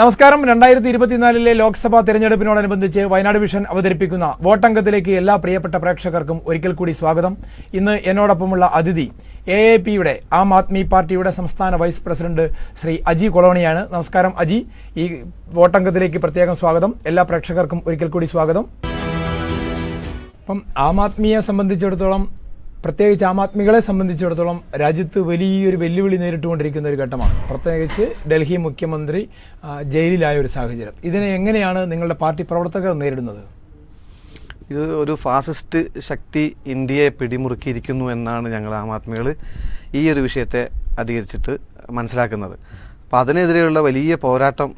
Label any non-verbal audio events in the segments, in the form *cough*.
നമസ്കാരം. രണ്ടായിരത്തി ഇരുപത്തിനാലിലെ ലോക്സഭാ തെരഞ്ഞെടുപ്പിനോടനുബന്ധിച്ച് വയനാട് വിഷൻ അവതരിപ്പിക്കുന്ന വോട്ടംഗത്തിലേക്ക് എല്ലാ പ്രിയപ്പെട്ട പ്രേക്ഷകർക്കും ഒരിക്കൽ കൂടി സ്വാഗതം. ഇന്ന് എന്നോടൊപ്പമുള്ള അതിഥി എ എ പിയുടെ ആം ആദ്മി പാർട്ടിയുടെ സംസ്ഥാന വൈസ് പ്രസിഡന്റ് ശ്രീ അജി കൊളോണിയാണ്. നമസ്കാരം അജി. ഈ വോട്ടംഗത്തിലേക്ക് പ്രത്യേകം സ്വാഗതം. എല്ലാ പ്രേക്ഷകർക്കും ഒരിക്കൽ കൂടി സ്വാഗതം. അപ്പം ആം ആദ്മിയെ സംബന്ധിച്ചിടത്തോളം പ്രത്യേകിച്ച് ആം ആദ്മികളെ സംബന്ധിച്ചിടത്തോളം രാജ്യത്ത് വലിയൊരു വെല്ലുവിളി നേരിട്ടുകൊണ്ടിരിക്കുന്ന ഒരു ഘട്ടമാണ്. പ്രത്യേകിച്ച് ഡൽഹി മുഖ്യമന്ത്രി ജയിലിലായ ഒരു സാഹചര്യം. ഇതിനെ എങ്ങനെയാണ് നിങ്ങളുടെ പാർട്ടി പ്രവർത്തകർ നേരിടുന്നത്? ഇത് ഒരു ഫാസിസ്റ്റ് ശക്തി ഇന്ത്യയെ പിടിമുറുക്കിയിരിക്കുന്നു എന്നാണ് ഞങ്ങൾ ആം ആദ്മികൾ ഈ ഒരു വിഷയത്തെ അധികരിച്ചിട്ട് മനസ്സിലാക്കുന്നത്. അപ്പോൾ അതിനെതിരെയുള്ള വലിയ പോരാട്ടം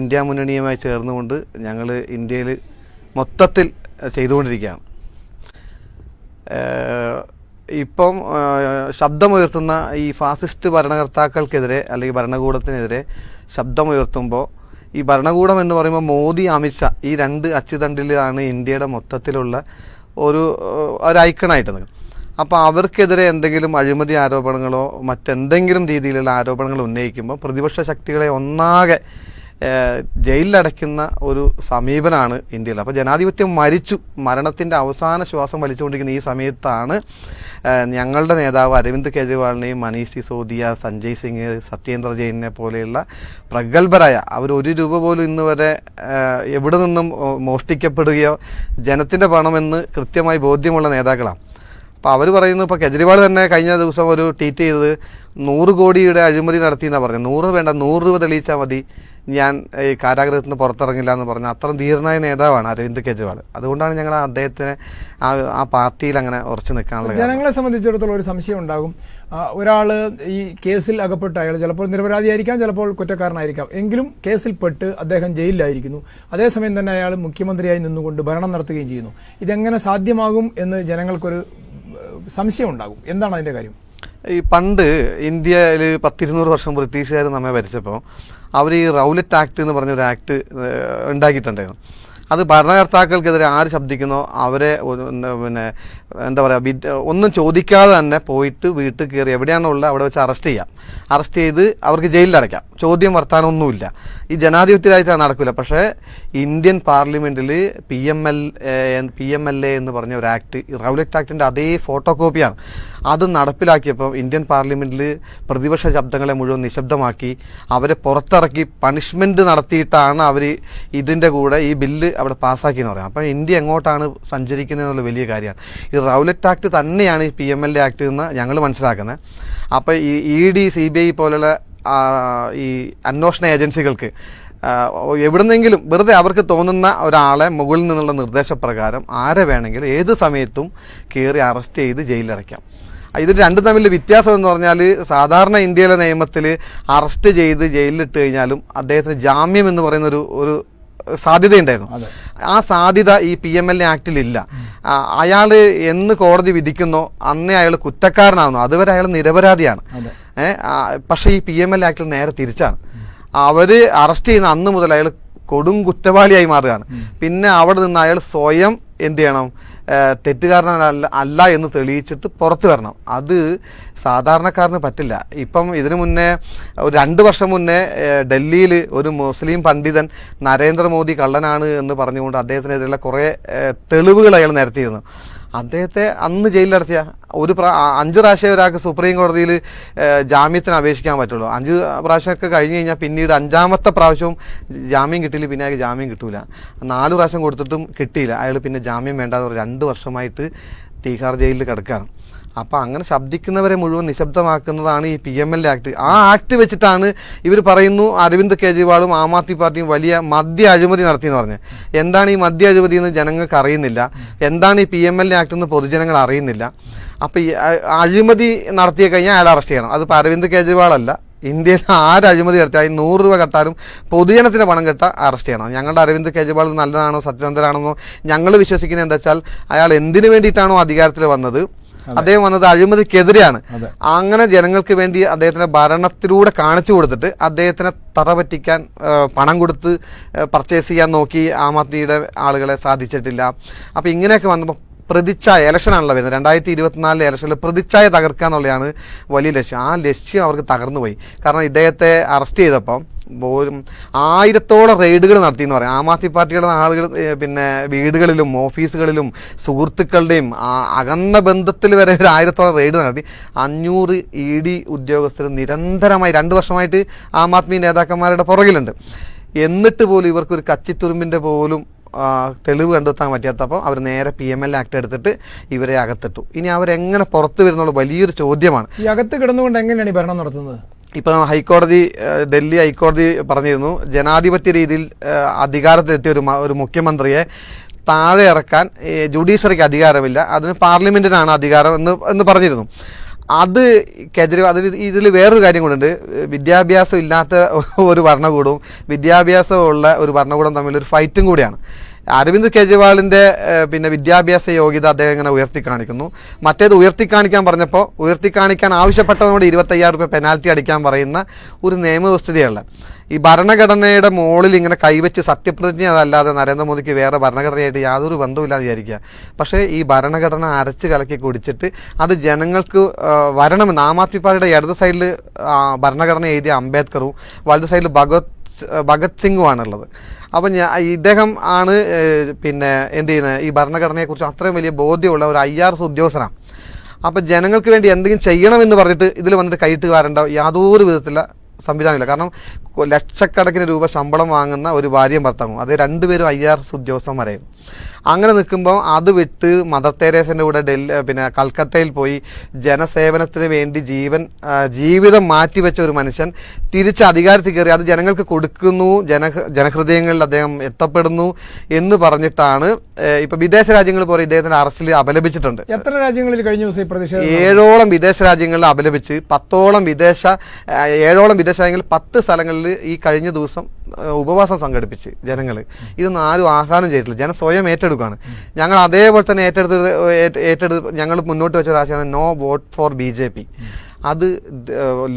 ഇന്ത്യ മുന്നണിയുമായി ചേർന്നുകൊണ്ട് ഞങ്ങൾ ഇന്ത്യയിൽ മൊത്തത്തിൽ ചെയ്തുകൊണ്ടിരിക്കുകയാണ്. ഇപ്പം ശബ്ദമുയർത്തുന്ന ഈ ഫാസിസ്റ്റ് ഭരണകർത്താക്കൾക്കെതിരെ അല്ലെങ്കിൽ ഭരണകൂടത്തിനെതിരെ ശബ്ദമുയർത്തുമ്പോൾ ഈ ഭരണകൂടം എന്ന് പറയുമ്പോൾ മോദി അമിത്ഷാ ഈ രണ്ട് അച്ചുതണ്ടിലാണ് ഇന്ത്യയുടെ മൊത്തത്തിലുള്ള ഒരു ഒരു ഐക്കണായിട്ട് നിൽക്കുന്നത്. അപ്പോൾ അവർക്കെതിരെ എന്തെങ്കിലും അഴിമതി ആരോപണങ്ങളോ മറ്റെന്തെങ്കിലും രീതിയിലുള്ള ആരോപണങ്ങൾ ഉന്നയിക്കുമ്പോൾ പ്രതിപക്ഷ ശക്തികളെ ഒന്നാകെ ജയിലിലടയ്ക്കുന്ന ഒരു സമീപനമാണ് ഇന്ത്യയിൽ. അപ്പോൾ ജനാധിപത്യം മരിച്ചു. മരണത്തിന്റെ അവസാന ശ്വാസം വലിച്ചുകൊണ്ടിരിക്കുന്ന ഈ സമയത്താണ് ഞങ്ങളുടെ നേതാവ് അരവിന്ദ് കെജ്രിവാളിനെയും മനീഷ് സിസോദിയ സഞ്ജയ് സിംഗ് സത്യേന്ദ്ര ജെയിനെ പോലെയുള്ള പ്രഗത്ഭരായ അവർ ഒരു രൂപ പോലും ഇന്ന് വരെ എവിടെ നിന്നും മോഷ്ടിക്കപ്പെടുകയോ ജനത്തിന്റെ പണമെന്ന് കൃത്യമായി ബോധ്യമുള്ള നേതാക്കളാണ്. അപ്പോൾ അവർ പറയുന്നത് ഇപ്പോൾ കെജ്രിവാൾ തന്നെ കഴിഞ്ഞ ദിവസം ഒരു ട്വീറ്റ് ചെയ്തത് നൂറ് കോടിയുടെ അഴിമതി നടത്തി എന്നാണ് പറഞ്ഞത്. നൂറ് വേണ്ട നൂറ് രൂപ തെളിയിച്ചാൽ മതി ഞാൻ ഈ കാരാഗ്രഹത്തിൽ നിന്ന് പുറത്തിറങ്ങില്ല എന്ന് പറഞ്ഞ അത്ര ധീരനായ നേതാവാണ് അരവിന്ദ് കെജ്രിവാൾ. അതുകൊണ്ടാണ് ഞങ്ങൾ അദ്ദേഹത്തിന് ആ ആ പാർട്ടിയിൽ അങ്ങനെ ഉറച്ചു നിൽക്കാനുള്ള. ജനങ്ങളെ സംബന്ധിച്ചിടത്തോളം ഒരു സംശയം ഉണ്ടാകും. ഒരാൾ ഈ കേസിൽ അകപ്പെട്ട അയാൾ ചിലപ്പോൾ നിരപരാധിയായിരിക്കാം ചിലപ്പോൾ കുറ്റക്കാരനായിരിക്കാം. എങ്കിലും കേസിൽ പെട്ട് അദ്ദേഹം ജയിലിലായിരിക്കുന്നു. അതേസമയം തന്നെ അയാൾ മുഖ്യമന്ത്രിയായി നിന്നുകൊണ്ട് ഭരണം നടത്തുകയും ചെയ്യുന്നു. ഇതെങ്ങനെ സാധ്യമാകും എന്ന് ജനങ്ങൾക്കൊരു സംശയം ഉണ്ടാകും എന്താണ് അതിന്റെ കാര്യം? ഈ പണ്ട് ഇന്ത്യയിൽ പത്തിരുന്നൂറ് വർഷം ബ്രിട്ടീഷുകാർ നമ്മെ ഭരിച്ചപ്പോൾ അവർ ഈ റൗലറ്റ് ആക്ട് എന്ന് പറഞ്ഞൊരു ആക്ട് ഉണ്ടാക്കിയിട്ടുണ്ടായിരുന്നു. അത് ഭരണകർത്താക്കൾക്കെതിരെ ആര് ശബ്ദിക്കുന്നോ അവരെ പിന്നെ എന്താ പറയുക ഒന്നും ചോദിക്കാതെ തന്നെ പോയിട്ട് വീട്ടിൽ കയറി എവിടെയാണോ ഉള്ളത് അവിടെ വെച്ച് അറസ്റ്റ് ചെയ്യാം. അറസ്റ്റ് ചെയ്ത് അവർക്ക് ജയിലിലടയ്ക്കാം. ചോദ്യം വർത്താനമൊന്നുമില്ല ഈ ജനാധിപത്യരായിട്ട് നടക്കില്ല പക്ഷേ ഇന്ത്യൻ പാർലമെന്റിൽ P M L P M L A എന്ന് പറഞ്ഞ ഒരു ആക്ട് റൗലറ്റ് ആക്ടിന്റെ അതേ ഫോട്ടോ കോപ്പിയാണ് അത് നടപ്പിലാക്കിയപ്പം ഇന്ത്യൻ പാർലമെന്റിൽ പ്രതിപക്ഷ ശബ്ദങ്ങളെ മുഴുവൻ നിശബ്ദമാക്കി അവരെ പുറത്തിറക്കി പണിഷ്മെന്റ് നടത്തിയിട്ടാണ് അവർ ഇതിന്റെ കൂടെ ഈ ബില്ല് അവിടെ പാസ്സാക്കിയെന്ന് പറയാം അപ്പോൾ ഇന്ത്യ എങ്ങോട്ടാണ് സഞ്ചരിക്കുന്നത് എന്നുള്ള വലിയ കാര്യമാണ്. ഈ റൗലറ്റ് ആക്ട് തന്നെയാണ് ഈ P M L A act എന്ന് ഞങ്ങൾ മനസ്സിലാക്കുന്നത്. അപ്പോൾ ഈ E D C B I പോലുള്ള ഈ അന്വേഷണ ഏജൻസികൾക്ക് എവിടുന്നെങ്കിലും വെറുതെ അവർക്ക് തോന്നുന്ന ഒരാളെ മുകളിൽ നിന്നുള്ള നിർദ്ദേശപ്രകാരം ആരെ വേണമെങ്കിലും ഏത് സമയത്തും കയറി അറസ്റ്റ് ചെയ്ത് ജയിലിലടയ്ക്കാം. ഇത് രണ്ടും തമ്മിൽ വ്യത്യാസം എന്ന് പറഞ്ഞാൽ സാധാരണ ഇന്ത്യയിലെ നിയമത്തിൽ അറസ്റ്റ് ചെയ്ത് ജയിലിലിട്ട് കഴിഞ്ഞാലും അദ്ദേഹത്തിന് ജാമ്യം എന്ന് പറയുന്ന ഒരു ഒരു സാധ്യതയുണ്ടായിരുന്നു ആ സാധ്യത ഈ പി എം എൽ എ ആക്ടിലില്ല. അയാൾ എന്ന് കോടതി വിധിക്കുന്നോ അന്നേ അയാൾ കുറ്റക്കാരനാകുന്നു അതുവരെ അയാൾ നിരപരാധിയാണ്. പക്ഷേ ഈ പി എം എൽ ആക്ടിൽ നേരെ തിരിച്ചാണ്. അവർ അറസ്റ്റ് ചെയ്യുന്ന അന്ന് മുതൽ അയാൾ കൊടും കുറ്റവാളിയായി മാറുകയാണ്. പിന്നെ അവിടെ നിന്ന് അയാൾ സ്വയം എന്ത് ചെയ്യണം? തെറ്റുകാരനല്ല അല്ല എന്ന് തെളിയിച്ചിട്ട് പുറത്തു വരണം. അത് സാധാരണക്കാരന് പറ്റില്ല. ഇപ്പം ഇതിനു മുന്നേ ഒരു രണ്ട് വർഷം മുന്നേ ഡൽഹിയിൽ ഒരു മുസ്ലിം പണ്ഡിതൻ നരേന്ദ്രമോദി കള്ളനാണ് എന്ന് പറഞ്ഞുകൊണ്ട് അദ്ദേഹത്തിനെതിരെയുള്ള കുറേ തെളിവുകൾ അയാൾ നിരത്തിയിരുന്നു. അദ്ദേഹത്തെ അന്ന് ജയിലിലടച്ച ഒരു പ്രാ അഞ്ച് പ്രാവശ്യം ഒരാൾക്ക് സുപ്രീം കോടതിയിൽ ജാമ്യത്തിന് അപേക്ഷിക്കാൻ പറ്റുള്ളൂ. അഞ്ച് പ്രാവശ്യമൊക്കെ കഴിഞ്ഞ് കഴിഞ്ഞാൽ പിന്നീട് അഞ്ചാമത്തെ പ്രാവശ്യവും ജാമ്യം കിട്ടിയില്ല പിന്നെ അയാൾക്ക് ജാമ്യം കിട്ടൂല. നാല് പ്രാവശ്യം കൊടുത്തിട്ടും കിട്ടിയില്ല. അയാൾ പിന്നെ ജാമ്യം വേണ്ടാതെ രണ്ട് വർഷമായിട്ട് തീഹാർ ജയിലിൽ കിടക്കുകയാണ്. അപ്പോൾ അങ്ങനെ ശബ്ദിക്കുന്നവരെ മുഴുവൻ നിശബ്ദമാക്കുന്നതാണ് ഈ പി എം എൽ ആക്ട് ആ ആക്ട് വെച്ചിട്ടാണ് ഇവർ പറയുന്നു അരവിന്ദ് കെജ്രിവാളും ആം ആദ്മി പാർട്ടിയും വലിയ മദ്യ അഴിമതി നടത്തിയെന്ന് പറഞ്ഞ്. എന്താണ് ഈ മദ്യ അഴിമതി എന്ന് ജനങ്ങൾക്ക് അറിയുന്നില്ല. എന്താണ് ഈ പി എം എൽ ആക്ട് എന്ന് പൊതുജനങ്ങൾ അറിയുന്നില്ല. അപ്പോൾ ഈ അഴിമതി നടത്തിയ കഴിഞ്ഞാൽ അയാൾ അറസ്റ്റ് ചെയ്യണം. അതിപ്പോൾ അരവിന്ദ് കെജ്രിവാളല്ല. ഇന്ത്യയിൽ ആര് അഴിമതി നടത്തിയാലും നൂറ് രൂപ കെട്ടാലും പൊതുജനത്തിന്റെ പണം കെട്ടാൽ അറസ്റ്റ് ചെയ്യണം. ഞങ്ങളുടെ അരവിന്ദ് കെജ്രിവാൾ നല്ലതാണോ സത്യസന്ധരാണെന്നോ ഞങ്ങൾ വിശ്വസിക്കുന്നത് എന്താ വെച്ചാൽ അയാൾ എന്തിനു വേണ്ടിയിട്ടാണോ അധികാരത്തിൽ വന്നത്? അദ്ദേഹം വന്നത് അഴിമതിക്കെതിരെയാണ്. അങ്ങനെ ജനങ്ങൾക്ക് വേണ്ടി അദ്ദേഹത്തിന്റെ ഭരണത്തിലൂടെ കാണിച്ചു കൊടുത്തിട്ട് അദ്ദേഹത്തിനെ തറ പറ്റിക്കാൻ പണം കൊടുത്ത് പർച്ചേസ് ചെയ്യാൻ നോക്കി ആം ആദ്മിയുടെ ആളുകളെ സാധിച്ചിട്ടില്ല. അപ്പോൾ ഇങ്ങനെയൊക്കെ വന്നപ്പോൾ പ്രതിച്ഛായ ഇലക്ഷനാണല്ലോ വരുന്നത്. രണ്ടായിരത്തി ഇരുപത്തിനാലിലെ ഇലക്ഷനിൽ പ്രതിച്ഛായ തകർക്കുക എന്നുള്ളതാണ് വലിയ ലക്ഷ്യം. ആ ലക്ഷ്യം അവർക്ക് തകർന്നു പോയി കാരണം ഇദ്ദേഹത്തെ അറസ്റ്റ് ചെയ്തപ്പോൾ ഒരു ആയിരത്തോളം റെയ്ഡുകൾ നടത്തി എന്ന് പറയാം. ആം ആദ്മി പാർട്ടിയുടെ ആളുകൾ പിന്നെ വീടുകളിലും ഓഫീസുകളിലും സുഹൃത്തുക്കളുടെയും അകന്ന ബന്ധത്തിൽ വരെ ഒരു ആയിരത്തോളം റെയ്ഡ് നടത്തി. അഞ്ഞൂറ് ഇ ഡി ഉദ്യോഗസ്ഥർ നിരന്തരമായി രണ്ട് വർഷമായിട്ട് ആം ആദ്മി നേതാക്കന്മാരുടെ പുറകിലുണ്ട്. എന്നിട്ട് പോലും ഇവർക്കൊരു കച്ചിത്തുരുമ്പിന്റെ പോലും തെളിവ് കണ്ടെത്താൻ പറ്റാത്തപ്പോൾ അവർ നേരെ പി എം എൽ ആക്ട് എടുത്തിട്ട് ഇവരെ അകത്തിട്ടു. ഇനി അവരെങ്ങനെ പുറത്തു വരുന്നുള്ള വലിയൊരു ചോദ്യമാണ്. ഈ അകത്ത് കിടന്നുകൊണ്ട് എങ്ങനെയാണ് ഈ ഭരണം നടത്തുന്നത്? ഇപ്പം ഹൈക്കോടതി ഡൽഹി ഹൈക്കോടതി പറഞ്ഞിരുന്നു ജനാധിപത്യ രീതിയിൽ അധികാരത്തിലെത്തിയ ഒരു ഒരു മുഖ്യമന്ത്രിയെ താഴെ ഇറക്കാൻ ജുഡീഷ്യറിക്ക് അധികാരമില്ല അതിന് പാർലമെന്റിനാണ് അധികാരം എന്ന് എന്ന് പറഞ്ഞിരുന്നു. അത് കേജ്രിവാൾ അതിൽ ഇതിൽ വേറൊരു കാര്യം കൂടെ വിദ്യാഭ്യാസം ഇല്ലാത്ത ഒരു ഭരണകൂടവും വിദ്യാഭ്യാസമുള്ള ഒരു ഭരണകൂടം തമ്മിൽ ഒരു ഫൈറ്റും കൂടിയാണ്. അരവിന്ദ് കെജ്രിവാളിന്റെ പിന്നെ വിദ്യാഭ്യാസ യോഗ്യത അദ്ദേഹം ഇങ്ങനെ ഉയർത്തി കാണിക്കുന്നു മറ്റേത് ഉയർത്തി കാണിക്കാൻ പറഞ്ഞപ്പോൾ ഉയർത്തി കാണിക്കാൻ ആവശ്യപ്പെട്ടവനോട് ഇരുപത്തയ്യായിരം രൂപ പെനാൽറ്റി അടിക്കാൻ പറയുന്ന ഒരു നിയമവ്യവസ്ഥതയല്ല. ഈ ഭരണഘടനയുടെ മുകളിൽ ഇങ്ങനെ കൈവച്ച് സത്യപ്രതിജ്ഞ അതല്ലാതെ നരേന്ദ്രമോദിക്ക് വേറെ ഭരണഘടനയായിട്ട് യാതൊരു ബന്ധവുമില്ലാന്ന് വിചാരിക്കുക. പക്ഷേ ഈ ഭരണഘടന അരച്ച് കലക്കി കുടിച്ചിട്ട് അത് ജനങ്ങൾക്ക് വരണം വരണമെന്ന് ആം ആദ്മി പാർട്ടിയുടെ ഇടത് സൈഡിൽ ഭരണഘടന എഴുതിയ അംബേദ്കറും വലത് സൈഡിൽ ഭഗവത് ഭഗത് സിംഗുമാണുള്ളത് അപ്പം ഞാൻ ഇദ്ദേഹം ആണ് പിന്നെ എന്ത് ചെയ്യുന്നത് ഈ ഭരണഘടനയെക്കുറിച്ച് അത്രയും വലിയ ബോധ്യമുള്ള ഒരു ഐ ആർ എസ് ഉദ്യോഗസ്ഥനാണ്. അപ്പം ജനങ്ങൾക്ക് വേണ്ടി എന്തെങ്കിലും ചെയ്യണമെന്ന് പറഞ്ഞിട്ട് ഇതിൽ വന്നിട്ട് കൈയിട്ടുകാരുണ്ടോ കാരണ്ട യാതൊരു വിധത്തിലുള്ള സംവിധാനമില്ല. കാരണം ലക്ഷക്കണക്കിന് രൂപ ശമ്പളം വാങ്ങുന്ന ഒരു ഭാര്യയും ഭർത്താവും. അത് രണ്ടുപേരും ഐ ആർ എസ് ഉദ്യോഗസ്ഥന്മാരായിരുന്നു. അങ്ങനെ നിൽക്കുമ്പോൾ അത് വിട്ട് മദർ തെരേസിന്റെ കൂടെ ഡൽഹി പിന്നെ കൽക്കത്തയിൽ പോയി ജനസേവനത്തിന് വേണ്ടി ജീവൻ ജീവിതം മാറ്റിവെച്ച ഒരു മനുഷ്യൻ തിരിച്ച് അധികാരത്തിൽ കയറി അത് ജനങ്ങൾക്ക് കൊടുക്കുന്നു ജന ജനഹൃദയങ്ങളിൽ അദ്ദേഹം എത്തപ്പെടുന്നു എന്ന് പറഞ്ഞിട്ടാണ് ഇപ്പോൾ വിദേശ രാജ്യങ്ങൾ പോലെ ഇദ്ദേഹത്തിന്റെ അറസ്റ്റിൽ അപലപിച്ചിട്ടുണ്ട്. എത്ര രാജ്യങ്ങളിൽ കഴിഞ്ഞ ദിവസം പ്രതിഷേധം ഏഴോളം വിദേശ രാജ്യങ്ങളിൽ അപലപിച്ച് പത്തോളം വിദേശ ഏഴോളം വിദേശ രാജ്യങ്ങളിൽ പത്ത് സ്ഥലങ്ങളിൽ ഈ കഴിഞ്ഞ ദിവസം ഉപവാസം സംഘടിപ്പിച്ച് ജനങ്ങൾ ഇതൊന്നും ആരും ആഹ്വാനം ചെയ്തിട്ടില്ല. ജന സ്വയം ഏറ്റെടുക്കുകയാണ്. ഞങ്ങൾ അതേപോലെ തന്നെ ഏറ്റെടുത്ത് ഏറ്റ് ഏറ്റെടുത്ത് ഞങ്ങൾ മുന്നോട്ട് വെച്ച ഒരു ആശയമാണ് no vote for B J P. അത്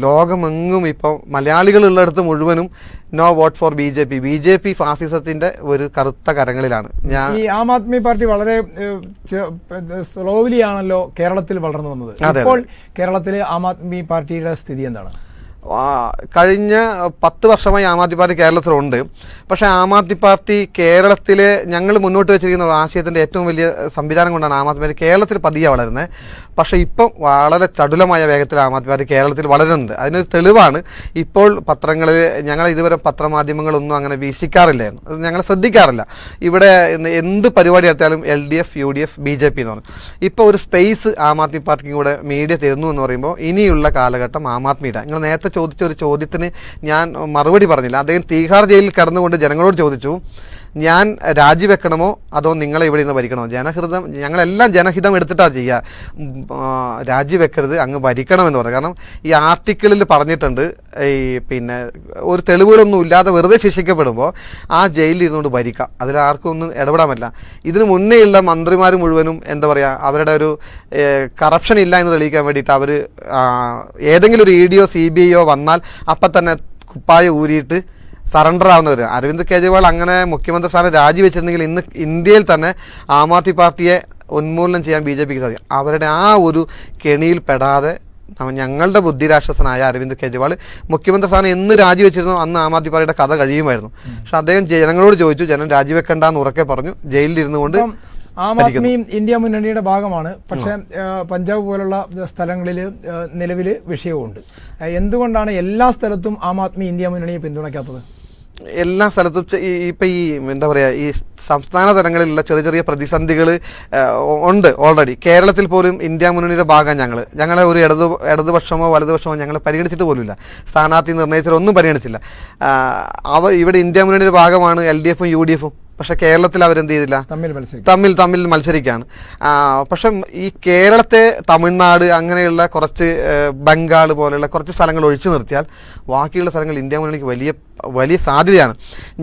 ലോകമെങ്ങും ഇപ്പോൾ മലയാളികളുള്ളിടത്ത് മുഴുവനും no vote for B J P. B J P ഫാസിസത്തിന്റെ ഒരു കറുത്ത കരങ്ങളിലാണ്. ഞാൻ ഈ ആം ആദ്മി പാർട്ടി വളരെ സ്ലോവിലി ആണല്ലോ കേരളത്തിൽ വളർന്നു വന്നത്. അപ്പോൾ കേരളത്തിലെ ആം ആദ്മി പാർട്ടിയുടെ സ്ഥിതി എന്താണ്? കഴിഞ്ഞ പത്ത് വർഷമായി ആം ആദ്മി പാർട്ടി കേരളത്തിലുണ്ട്. പക്ഷേ ആം ആദ്മി പാർട്ടി കേരളത്തിൽ ഞങ്ങൾ മുന്നോട്ട് വെച്ചിരിക്കുന്ന ആശയത്തിന്റെ ഏറ്റവും വലിയ സംവിധാനം കൊണ്ടാണ് ആം ആദ്മി പാർട്ടി കേരളത്തിൽ പതിയെ വളരുന്നത്. പക്ഷേ ഇപ്പം വളരെ ചടുലമായ വേഗത്തിൽ ആം ആദ്മി പാർട്ടി കേരളത്തിൽ വളരുന്നുണ്ട്. അതിനൊരു തെളിവാണ് ഇപ്പോൾ പത്രങ്ങളിൽ ഞങ്ങൾ ഇതുവരെ പത്രമാധ്യമങ്ങളൊന്നും അങ്ങനെ വീക്ഷിക്കാറില്ലായിരുന്നു അത് ഞങ്ങൾ ശ്രദ്ധിക്കാറില്ല. ഇവിടെ എന്ത് പരിപാടി നടത്തിയാലും L D F U D F B J P എന്ന് പറഞ്ഞു ഇപ്പോൾ ഒരു സ്പേസ് ആം ആദ്മി പാർട്ടിക്കും കൂടെ മീഡിയ തരുന്നു എന്ന് പറയുമ്പോൾ ഇനിയുള്ള കാലഘട്ടം ആം ആദ്മിയുടെ. നിങ്ങൾ നേരത്തെ ചോദിച്ച ഒരു ചോദ്യത്തിന് ഞാൻ മറുപടി പറഞ്ഞില്ല. അദ്ദേഹം തീഹാർ ജയിലിൽ കടന്നുകൊണ്ട് ജനങ്ങളോട് ചോദിച്ചു ഞാൻ രാജിവെക്കണമോ അതോ നിങ്ങളെ ഇവിടെ നിന്ന് ഭരിക്കണമോ? ജനഹിതം ഞങ്ങളെല്ലാം ജനഹിതം എടുത്തിട്ടാണ് ചെയ്യുക രാജിവെക്കരുത് അങ്ങ് ഭരിക്കണമെന്ന് പറഞ്ഞു കാരണം ഈ ആർട്ടിക്കിളിൽ പറഞ്ഞിട്ടുണ്ട് ഈ പിന്നെ ഒരു തെളിവുകളൊന്നും ഇല്ലാതെ വെറുതെ ശിക്ഷിക്കപ്പെടുമ്പോൾ ആ ജയിലിൽ ഇരുന്നുകൊണ്ട് ഭരിക്കാം. അതിൽ ആർക്കും ഒന്നും ഇടപെടാൻ പറ്റില്ല ഇതിന് മുന്നേയുള്ള മന്ത്രിമാർ മുഴുവനും എന്താ പറയുക അവരുടെ ഒരു കറപ്ഷൻ ഇല്ല എന്ന് തെളിയിക്കാൻ വേണ്ടിയിട്ട് അവർ ഏതെങ്കിലും ഒരു ഇ ഡിയോ സി ബി ഐയോ വന്നാൽ അപ്പം തന്നെ കുപ്പായ ഊരിയിട്ട് സറണ്ടർ ആവുന്നവർ അരവിന്ദ് കെജ്രിവാൾ അങ്ങനെ മുഖ്യമന്ത്രി സ്ഥാനം രാജിവെച്ചിരുന്നെങ്കിൽ ഇന്ന് ഇന്ത്യയിൽ തന്നെ ആം ആദ്മി പാർട്ടിയെ ഉന്മൂലനം ചെയ്യാൻ ബി ജെ പിക്ക് സാധിക്കും. അവരുടെ ആ ഒരു കെണിയിൽ പെടാതെ ഞങ്ങളുടെ ബുദ്ധിരാക്ഷസനായ അരവിന്ദ് കെജ്രിവാൾ മുഖ്യമന്ത്രി സ്ഥാനം എന്ന് രാജിവെച്ചിരുന്നു. അന്ന് ആം ആദ്മി പാർട്ടിയുടെ കഥ കഴിയുമായിരുന്നു. പക്ഷെ അദ്ദേഹം ജനങ്ങളോട് ചോദിച്ചു ജനം രാജിവെക്കണ്ട എന്ന് ഉറക്കെ പറഞ്ഞു. ജയിലിലിരുന്നു കൊണ്ട് ആം ആദ്മി ഇന്ത്യ മുന്നണിയുടെ ഭാഗമാണ്. പക്ഷേ പഞ്ചാബ് പോലുള്ള സ്ഥലങ്ങളിൽ നിലവിൽ വിഷയവുമുണ്ട്. എന്തുകൊണ്ടാണ് എല്ലാ സ്ഥലത്തും ആം ആദ്മി ഇന്ത്യ മുന്നണിയെ പിന്തുണയ്ക്കാത്തത്? എല്ലാ സ്ഥലത്തും ഈ ഇപ്പം ഈ എന്താ പറയുക ഈ സംസ്ഥാന തലങ്ങളിലുള്ള ചെറിയ ചെറിയ പ്രതിസന്ധികൾ ഉണ്ട് ഓൾറെഡി കേരളത്തിൽ പോലും ഇന്ത്യ മുന്നണിയുടെ ഭാഗം ഞങ്ങൾ ഞങ്ങളെ ഒരു ഇടതു ഇടതുപക്ഷമോ വലതുപക്ഷമോ ഞങ്ങൾ പരിഗണിച്ചിട്ട് പോലുമില്ല. സ്ഥാനാർത്ഥി നിർണയത്തിലൊന്നും പരിഗണിച്ചില്ല. അവ ഇവിടെ ഇന്ത്യ മുന്നണിയുടെ ഭാഗമാണ് എൽ ഡി എഫും യു ഡി എഫും. പക്ഷെ കേരളത്തിൽ അവരെന്ത് ചെയ്തില്ല? തമ്മിൽ തമ്മിൽ തമ്മിൽ മത്സരിക്കുകയാണ് പക്ഷെ ഈ കേരളത്തെ തമിഴ്നാട് അങ്ങനെയുള്ള കുറച്ച് ബംഗാൾ പോലെയുള്ള കുറച്ച് സ്ഥലങ്ങൾ ഒഴിച്ചു നിർത്തിയാൽ ബാക്കിയുള്ള സ്ഥലങ്ങൾ ഇന്ത്യ മുന്നണിക്ക് വലിയ വലിയ സാധ്യതയാണ്.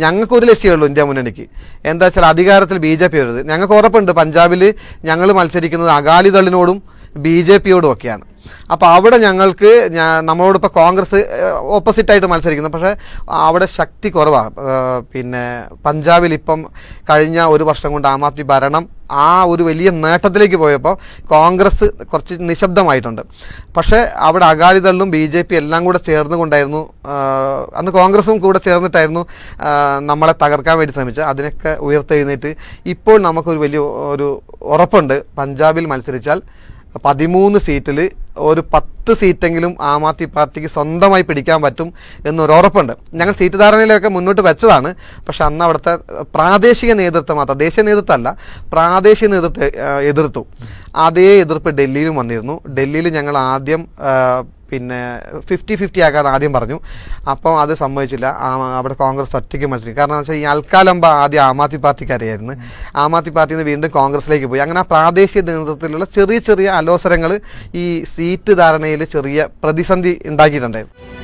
ഞങ്ങൾക്കൊരു ലക്ഷ്യമേ ഇന്ത്യ മുന്നണിക്ക്. എന്താ വെച്ചാൽ അധികാരത്തിൽ ബി ജെ പി വരുന്നത് ഞങ്ങൾക്ക് ഉറപ്പുണ്ട്. പഞ്ചാബിൽ ഞങ്ങൾ മത്സരിക്കുന്നത് അകാലിദളിനോടും ബി ജെ പിയോടും ഒക്കെയാണ്. അപ്പോൾ അവിടെ ഞങ്ങൾക്ക് നമ്മളോടിപ്പോൾ കോൺഗ്രസ് ഓപ്പോസിറ്റായിട്ട് മത്സരിക്കുന്നു. പക്ഷേ അവിടെ ശക്തി കുറവാണ് പിന്നെ പഞ്ചാബിൽ ഇപ്പം കഴിഞ്ഞ ഒരു വർഷം കൊണ്ട് ആം ആദ്മി ഭരണം ആ ഒരു വലിയ നേട്ടത്തിലേക്ക് പോയപ്പോൾ കോൺഗ്രസ് കുറച്ച് നിശബ്ദമായിട്ടുണ്ട്. പക്ഷേ അവിടെ അകാലിദളും ബി ജെ പി എല്ലാം കൂടെ ചേർന്നുകൊണ്ടായിരുന്നു കൊണ്ടായിരുന്നു അന്ന് കോൺഗ്രസും കൂടെ ചേർന്നിട്ടായിരുന്നു നമ്മളെ തകർക്കാൻ വേണ്ടി ശ്രമിച്ചത്. അതിനൊക്കെ ഉയർത്തെഴുന്നേറ്റ് ഇപ്പോൾ നമുക്കൊരു വലിയ ഒരു ഉറപ്പുണ്ട് പഞ്ചാബിൽ മത്സരിച്ചാൽ. പതിമൂന്ന് സീറ്റിൽ ഒരു പത്ത് സീറ്റെങ്കിലും ആം ആദ്മി പാർട്ടിക്ക് സ്വന്തമായി പിടിക്കാൻ പറ്റും എന്നൊരു ഉറപ്പുണ്ട്. ഞങ്ങൾ സീറ്റ് ധാരണയിലൊക്കെ മുന്നോട്ട് വെച്ചതാണ്. പക്ഷേ അന്ന് അവിടുത്തെ പ്രാദേശിക നേതൃത്വം മാത്രം ദേശീയ നേതൃത്വമല്ല പ്രാദേശിക നേതൃത്വം എതിർത്തു. അതേ എതിർപ്പ് ഡൽഹിയിലും വന്നിരുന്നു. ഡൽഹിയിൽ ഞങ്ങൾ ആദ്യം പിന്നെ ഫിഫ്റ്റി ഫിഫ്റ്റി ആക്കാന്ന് ആദ്യം പറഞ്ഞു. അപ്പോൾ അത് സംഭവിച്ചില്ല അവിടെ കോൺഗ്രസ് ഒറ്റയ്ക്ക് മത്സരിക്കും. കാരണം വെച്ചാൽ ഈ അൽക്കാലമ്പ ആദ്യം ആം ആദ്മി പാർട്ടിക്കാരെയായിരുന്നു ആം ആദ്മി പാർട്ടിയിൽ നിന്ന് വീണ്ടും കോൺഗ്രസിലേക്ക് പോയി. അങ്ങനെ ആ പ്രാദേശിക നേതൃത്വത്തിലുള്ള ചെറിയ ചെറിയ അലോസരങ്ങൾ ഈ സീറ്റ് ധാരണയിൽ ചെറിയ പ്രതിസന്ധി ഉണ്ടാക്കിയിട്ടുണ്ടായിരുന്നു.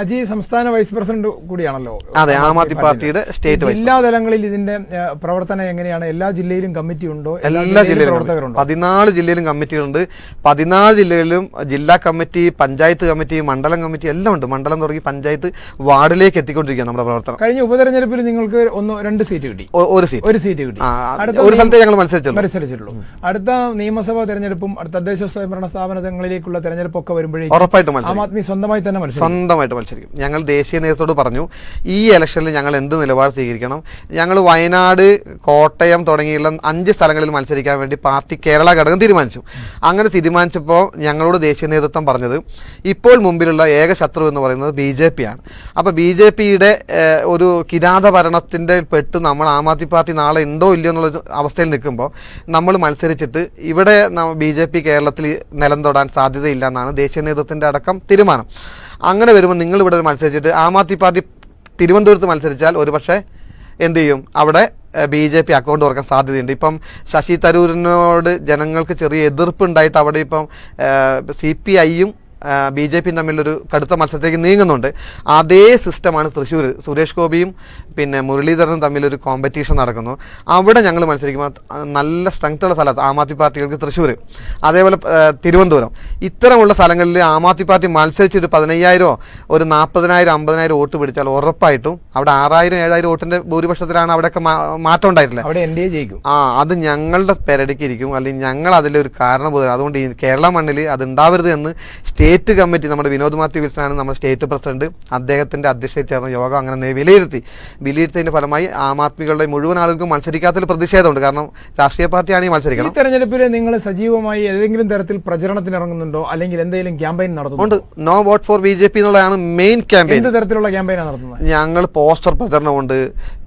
അജി സംസ്ഥാന വൈസ് പ്രസിഡന്റ് കൂടിയാണല്ലോ. അതെ ആം ആദ്മി പാർട്ടിയുടെ. സ്റ്റേറ്റ് എല്ലാ തലങ്ങളിൽ ഇതിന്റെ പ്രവർത്തനം എങ്ങനെയാണ്? എല്ലാ ജില്ലയിലും കമ്മിറ്റി ഉണ്ടോ? എല്ലാ ജില്ലയിലും പ്രവർത്തകരുണ്ടോ? പതിനാല് ജില്ലയിലും കമ്മിറ്റികളുണ്ട്. പതിനാല് ജില്ലയിലും ജില്ലാ കമ്മിറ്റി പഞ്ചായത്ത് കമ്മിറ്റി മണ്ഡലം കമ്മിറ്റി എല്ലാം ഉണ്ട്. മണ്ഡലം തുടങ്ങി പഞ്ചായത്ത് വാർഡിലേക്ക് എത്തിക്കൊണ്ടിരിക്കുകയാണ് നമ്മുടെ പ്രവർത്തനം. കഴിഞ്ഞ ഉപതെരഞ്ഞെടുപ്പിൽ നിങ്ങൾക്ക് ഒന്ന് രണ്ട് സീറ്റ് കിട്ടി. ഒരു സീറ്റ്. ഒരു സീറ്റ് കിട്ടി. അടുത്ത ഒരു സ്ഥലത്ത് ഞങ്ങൾ മത്സരിച്ചുള്ളൂ. മത്സരിച്ചിട്ടുള്ളൂ. അടുത്ത നിയമസഭാ തെരഞ്ഞെടുപ്പും അടുത്ത തദ്ദേശ സ്വയംഭരണ സ്ഥാപനങ്ങളിലേക്കുള്ള തെരഞ്ഞെടുപ്പൊക്കെ വരുമ്പോഴേ ഉറപ്പായിട്ടും ആം ആദ്മി സ്വന്തമായി തന്നെ മത്സരിക്കും. സ്വന്തമായിട്ട് മത്സരിക്കും. ഞങ്ങൾ ദേശീയ നേതൃത്വത്തോട് പറഞ്ഞു ഈ ഇലക്ഷനിൽ ഞങ്ങൾ എന്ത് നിലപാട് സ്വീകരിക്കണം? ഞങ്ങൾ വയനാട് കോട്ടയം തുടങ്ങിയുള്ള അഞ്ച് സ്ഥലങ്ങളിൽ മത്സരിക്കാൻ വേണ്ടി പാർട്ടി കേരള ഘടകം തീരുമാനിച്ചു. അങ്ങനെ തീരുമാനിച്ചപ്പോൾ ഞങ്ങളോട് ദേശീയ നേതൃത്വം പറഞ്ഞത് ഇപ്പോൾ മുമ്പിലുള്ള ഏക ശത്രു എന്ന് പറയുന്നത് ബി ജെ പി ആണ്. അപ്പോൾ ബി ജെ പിയുടെ ഒരു കിരാത ഭരണത്തിന്റെ പെട്ട് നമ്മൾ ആം ആദ്മി പാർട്ടി നാളെ ഉണ്ടോ ഇല്ലയോ എന്നുള്ള അവസ്ഥയിൽ നിൽക്കുമ്പോൾ നമ്മൾ മത്സരിച്ചിട്ട് ഇവിടെ ബി ജെ പി കേരളത്തിൽ നിലം തൊടാൻ സാധ്യതയില്ല എന്നാണ് ദേശീയ നേതൃത്വത്തിന്റെ അടക്കം തീരുമാനം. അങ്ങനെ വരുമ്പോൾ നിങ്ങൾ ഇവിടെ മത്സരിച്ചിട്ട് ആം ആദ്മി പാർട്ടി തിരുവനന്തപുരത്ത് മത്സരിച്ചാൽ ഒരുപക്ഷെ എന്ത് ചെയ്യും? അവിടെ ബി ജെ പി അക്കൗണ്ട് തുറക്കാൻ സാധ്യതയുണ്ട്. ഇപ്പം ശശി തരൂരിനോട് ജനങ്ങൾക്ക് ചെറിയ എതിർപ്പ് ഉണ്ടായിട്ട് അവിടെ ഇപ്പം സി പി ഐയും ബി ജെ പിയും തമ്മിലൊരു കടുത്ത മത്സരത്തേക്ക് നീങ്ങുന്നുണ്ട്. അതേ സിസ്റ്റമാണ് തൃശ്ശൂർ സുരേഷ് ഗോപിയും പിന്നെ മുരളീധരനും തമ്മിലൊരു കോമ്പറ്റീഷൻ നടക്കുന്നു. അവിടെ ഞങ്ങൾ മത്സരിക്കുമ്പോൾ നല്ല സ്ട്രെങ്ത്തുള്ള സ്ഥലത്ത് ആം ആദ്മി പാർട്ടികൾക്ക് തൃശ്ശൂർ അതേപോലെ തിരുവനന്തപുരം. ഇത്തരമുള്ള സ്ഥലങ്ങളിൽ ആം ആദ്മി പാർട്ടി മത്സരിച്ചൊരു പതിനയ്യായിരമോ ഒരു നാൽപ്പതിനായിരം അമ്പതിനായിരം വോട്ട് പിടിച്ചാൽ ഉറപ്പായിട്ടും അവിടെ ആറായിരം ഏഴായിരം വോട്ടിന്റെ ഭൂരിപക്ഷത്തിലാണ് അവിടെയൊക്കെ മാറ്റം ഉണ്ടായിട്ടില്ല അവിടെ എൻ ജയിക്കും. ആ അത് ഞങ്ങളുടെ പെരടിക്ക് ഇരിക്കും. അല്ലെങ്കിൽ ഞങ്ങൾ അതിലൊരു കാരണബോധം അതുകൊണ്ട് ഈ കേരള മണ്ണിൽ അത് ഉണ്ടാവരുത് എന്ന് സ്റ്റേറ്റ് കമ്മിറ്റി നമ്മുടെ വിനോദ് മാത്യു വിൽസനാണ് നമ്മുടെ സ്റ്റേറ്റ് പ്രസിഡന്റ്. അദ്ദേഹത്തിന്റെ അധ്യക്ഷതയിൽ ചേർന്ന യോഗം അങ്ങനെ വിലയിരുത്തി. വിലയിരുത്തിയതിന്റെ ഫലമായി ആം ആദ്മികളുടെ മുഴുവൻ ആളുകൾക്കും മത്സരിക്കാത്തതിൽ പ്രതിഷേധമുണ്ട്. കാരണം രാഷ്ട്രീയ പാർട്ടിയാണ് ഈ ഈ മത്സരിക്കണം തെരഞ്ഞെടുപ്പിൽ നിങ്ങൾ സജീവമായി ഏതെങ്കിലും തരത്തിൽ പ്രചരണത്തിന് ഇറങ്ങുന്നുണ്ടോ? അല്ലെങ്കിൽ എന്തെങ്കിലും campaign നടത്തുന്നുണ്ടോ? No vote for B J P എന്നുള്ളതാണ് മെയിൻ ക്യാമ്പയിൻ. എന്ത് തരത്തിലുള്ള ക്യാമ്പയിനാണ് നടത്തുന്നത്? ഞങ്ങൾ പോസ്റ്റർ പ്രചരണമുണ്ട്.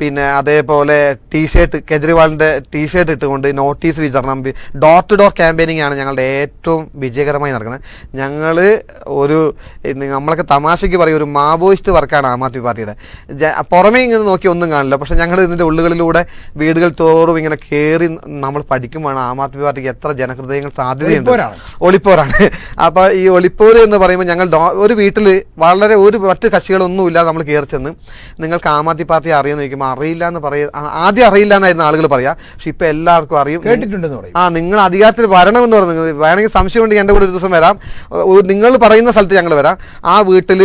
പിന്നെ അതേപോലെ ടീഷർട്ട് കേജ്രിവാളിന്റെ ടീഷർട്ട് ഇട്ടുകൊണ്ട് നോട്ടീസ് വിതരണം. ഡോർ ടു ഡോർ ക്യാമ്പയിനിങ് ആണ് ഞങ്ങളുടെ ഏറ്റവും വിജയകരമായി നടക്കുന്നത്. ഞങ്ങൾ ഒരു നമ്മളൊക്കെ തമാശയ്ക്ക് പറയും ഒരു മാവോയിസ്റ്റ് വർക്കാണ് ആം ആദ്മി പാർട്ടിയുടെ. പുറമേ ഇങ്ങനെ നോക്കി ഒന്നും കാണില്ല. പക്ഷേ ഞങ്ങൾ ഇതിന്റെ ഉള്ളുകളിലൂടെ വീടുകൾ തോറും ഇങ്ങനെ കയറി നമ്മൾ പഠിക്കുമ്പോഴാണ് ആം ആദ്മി പാർട്ടിക്ക് എത്ര ജനഹൃദയങ്ങൾ സാധ്യതയുണ്ട്. ഒളിപ്പോരാണ്. *laughs* അപ്പോൾ അപ്പൊ ഈ ഒളിപ്പോര് എന്ന് പറയുമ്പോൾ ഞങ്ങൾ ഒരു വീട്ടിൽ വളരെ ഒരു മറ്റ് കക്ഷികളൊന്നും ഇല്ലാതെ നമ്മൾ കയറി ചെന്ന് നിങ്ങൾക്ക് ആം ആദ്മി പാർട്ടി അറിയുമെന്ന് ചോദിക്കുമ്പോൾ അറിയില്ല എന്ന് പറയുക ആദ്യം അറിയില്ല എന്നായിരുന്നു ആളുകൾ പറയാം. പക്ഷെ ഇപ്പം എല്ലാവർക്കും അറിയും. കേട്ടിട്ടുണ്ടെന്ന് പറയും. ആ നിങ്ങൾ അധികാരത്തിൽ വരണമെന്ന് പറഞ്ഞു. വേണമെങ്കിൽ സംശയമുണ്ടെങ്കിൽ എന്റെ കൂടെ ഒരു ദിവസം വരാം. ഒ- നിങ്ങൾ പറയുന്ന സ്ഥലത്ത് ഞങ്ങൾ വരാം. ആ വീട്ടിൽ